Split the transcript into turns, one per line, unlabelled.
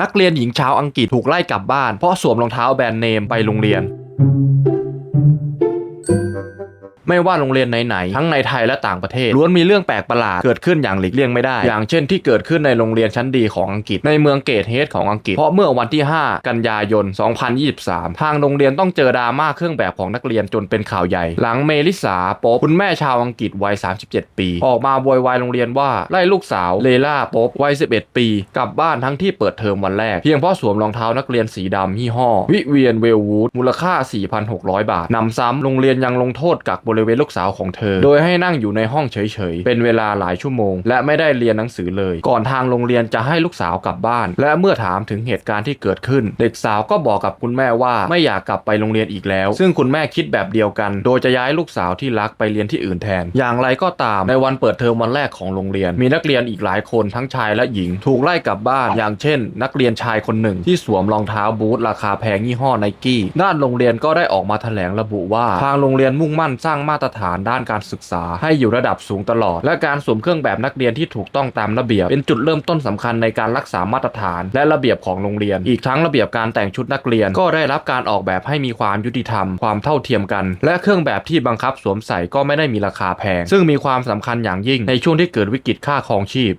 นักเรียนหญิงชาวอังกฤษถูกไล่กลับบ้านเพราะสวมรองเท้าแบรนด์เนมไปโรงเรียน ไม่ว่าโรงเรียนไหนๆทั้งในไทยและต่างประเทศล้วนมีเรื่องแปลกประหลาดเกิดขึ้นอย่างหลีกเลี่ยงไม่ได้ อย่างเช่นที่เกิดขึ้นในโรงเรียนชั้นดีของอังกฤษในเมืองเกตเฮดของอังกฤษเพราะเมื่อวันที่ 5 กันยายน 2023 ทางโรงเรียนต้องเจอดราม่าเครื่องแบบของนักเรียนจนเป็นข่าวใหญ่ หลังเมลิสาโป๊ปคุณแม่ชาวอังกฤษวัย 37 ปี ออกมาโวยวายโรงเรียนว่าไล่ลูกสาวเลล่าโป๊ปวัย 11 ปีกลับบ้านทั้งที่เปิดเทอมวันแรก เพียงเพราะสวมรองเท้านักเรียนสีดำยี่ห้อ วิเวียนเวลวูดมูลค่า 4,600 บาทนำซ้ำโรงเรียนยังลงโทษกักบริเวณลูกสาวของเธอ โดยให้นั่งอยู่ในห้องเฉยๆ เป็นเวลาหลายชั่วโมง และไม่ได้เรียนหนังสือเลย ก่อนทางโรงเรียนจะให้ลูกสาวกลับบ้าน และเมื่อถามถึงเหตุการณ์ที่เกิดขึ้น เด็กสาวก็บอกกับคุณแม่ว่าไม่อยากกลับไปโรงเรียนอีกแล้ว ซึ่งคุณแม่คิดแบบเดียวกัน โดยจะย้ายลูกสาวที่รักไปเรียนที่อื่นแทน อย่างไรก็ตามในวันเปิดเทอมวันแรกของโรงเรียน มีนักเรียนอีกหลายคนทั้งชายและหญิง ถูกไล่กลับบ้าน อย่างเช่น นักเรียนชายคนหนึ่งที่สวมรองเท้าบูทราคาแพงยี่ห้อไนกี้ด้านโรงเรียนก็ได้ออกมาแถลงระบุว่าทางโรงเรียนมุ่งมั่นสร้างมาตรฐานด้านการศึกษาให้อยู่ระดับสูงตลอด และการสวมเครื่องแบบนักเรียนที่ถูกต้องตามระเบียบ เป็นจุดเริ่มต้นสำคัญในการรักษามาตรฐาน และระเบียบของโรงเรียน อีกทั้งระเบียบการแต่งชุดนักเรียน ก็ได้รับการออกแบบให้มีความยุติธรรม ความเท่าเทียมกัน และเครื่องแบบที่บังคับสวมใส่ก็ไม่ได้มีราคาแพง ซึ่งมีความสำคัญอย่างยิ่งในช่วงที่เกิดวิกฤตค่าครองชีพ